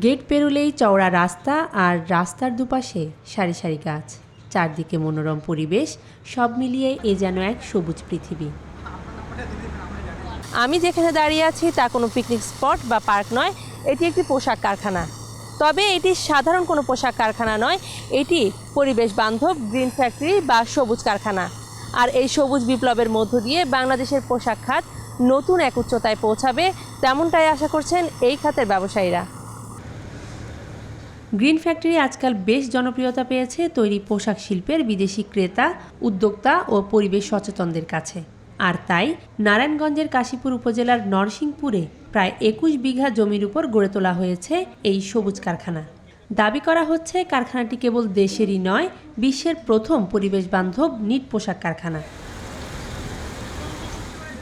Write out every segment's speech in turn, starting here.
Gate পেরুলেই চওড়া রাস্তা আর রাস্তার দুপাশে সারি সারি গাছ। চারদিকে মনোরম পরিবেশ, সব মিলিয়ে এ যেন এক সবুজ পৃথিবী। আমি যেখানে দাঁড়িয়ে আছি তা কোনো পিকনিক স্পট বা পার্ক নয়, এটি একটি পোশাক কারখানা। তবে এটি সাধারণ কোনো পোশাক কারখানা নয়, এটি পরিবেশ বান্ধব গ্রিন ফ্যাক্টরি বা সবুজ কারখানা। আর এই সবুজ বিপ্লবের মধ্য দিয়ে বাংলাদেশের পোশাক খাত নতুন এক উচ্চতায় পৌঁছাবে, তেমনটাই আশা করছেন এই খাতের ব্যবসায়ীরা। গ্রিন ফ্যাক্টরি আজকাল বেশ জনপ্রিয়তা পেয়েছে তৈরি পোশাক শিল্পের বিদেশি ক্রেতা, উদ্যোক্তা ও পরিবেশ সচেতনদের কাছে। আর তাই, নারায়ণগঞ্জের কাশীপুর উপজেলার নরসিংপুরে প্রায় একুশ বিঘা জমির উপর গড়ে তোলা হয়েছে এই সবুজ কারখানা। দাবি করা হচ্ছে কারখানাটি কেবল দেশেরই নয়, বিশ্বের প্রথম পরিবেশ বান্ধব নিট পোশাক কারখানা।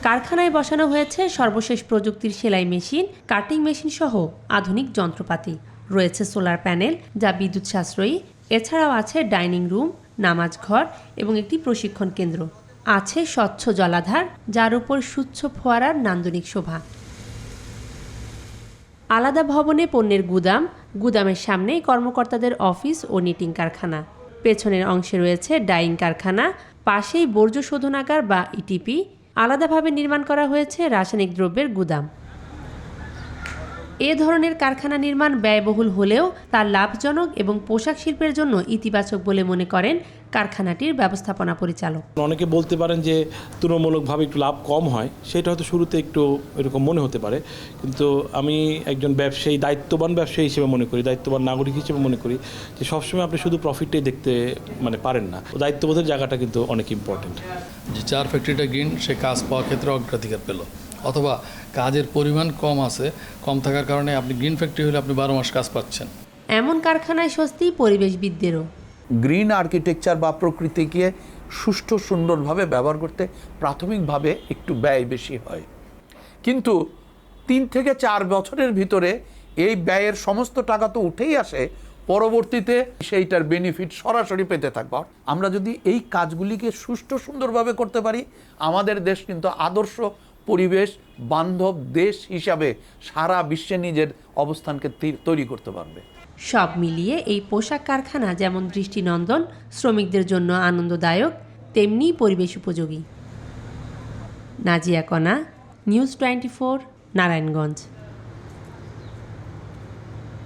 কারখানায় বসানো হয়েছে সর্বশেষ প্রযুক্তির সেলাই মেশিন, কাটিং মেশিন সহ আধুনিক যন্ত্রপাতি। রয়েছে সোলার প্যানেল যা বিদ্যুৎ সাশ্রয়ী। এছাড়াও আছে ডাইনিং রুম, নামাজ ঘর এবং একটি প্রশিক্ষণ কেন্দ্র। আছে স্বচ্ছ জলাধার, যার উপর সুচ্ছ ফোয়ারার নান্দনিক শোভা। আলাদা ভবনে পণ্যের গুদাম, গুদামের সামনেই কর্মকর্তাদের অফিস ও নিটিং কারখানা। পেছনের অংশে রয়েছে ডাইং কারখানা, পাশেই বর্জ্য শোধনাগার বা ইটিপি। আলাদাভাবে নির্মাণ করা হয়েছে রাসায়নিক দ্রব্যের গুদাম। এ ধরনের কারখানা নির্মাণ ব্যয়বহুল হলেও তা লাভজনক এবং পোশাক শিল্পের জন্য ইতিবাচক বলে মনে করেন কারখানাটির ব্যবস্থাপনা পরিচালক। অনেকে বলতে পারেন যে তুলনামূলকভাবে একটু লাভ কম হয় সেটা হয়তো শুরুতে একটু এরকম মনে হতে পারে। কিন্তু আমি একজন ব্যবসায়ী দায়িত্ববান ব্যবসায়ী হিসেবে মনে করি দায়িত্ববান নাগরিক হিসেবে মনে করি যে সবসময় আপনি শুধু প্রফিটটাই দেখতে মানে পারেন না। দায়িত্ববোধের জায়গাটা কিন্তু অনেক ইম্পর্টেন্ট যে চার ফ্যাক্টরিটা গ্রিন সে কাজ পাওয়ার ক্ষেত্রে অগ্রাধিকার পেল। অথবা কাজের পরিমাণ কম আছে কম থাকার কারণে আপনি গ্রিন ফ্যাক্টরি হলে আপনি বারো মাস কাজ পাচ্ছেন। এমন কারখানায় স্বস্তি পরিবেশবিদদেরও। গ্রিন আর্কিটেকচার বা প্রকৃতিকে সুষ্ঠু সুন্দরভাবে ব্যবহার করতে প্রাথমিকভাবে একটু ব্যয় বেশি হয়। কিন্তু তিন থেকে চার বছরের ভিতরে এই ব্যয়ের সমস্ত টাকা তো উঠেই আসে পরবর্তীতে সেইটার বেনিফিট সরাসরি পেতে থাকব। আমরা যদি এই কাজগুলিকে সুষ্ঠু সুন্দরভাবে করতে পারি আমাদের দেশ কিন্তু আদর্শ পরিবেশ, বান্ধব দেশ হিসাবে সারা বিশ্বে নিজের অবস্থানকে তৈরি করতে পারবে। সব মিলিয়ে এই পোশাক কারখানা যেমন দৃষ্টিনন্দন, শ্রমিকদের জন্য আনন্দদায়ক, তেমনি পরিবেশ উপযোগী। নাজিয়া কণা নিউজ টোয়েন্টি ফোর, নারায়ণগঞ্জ।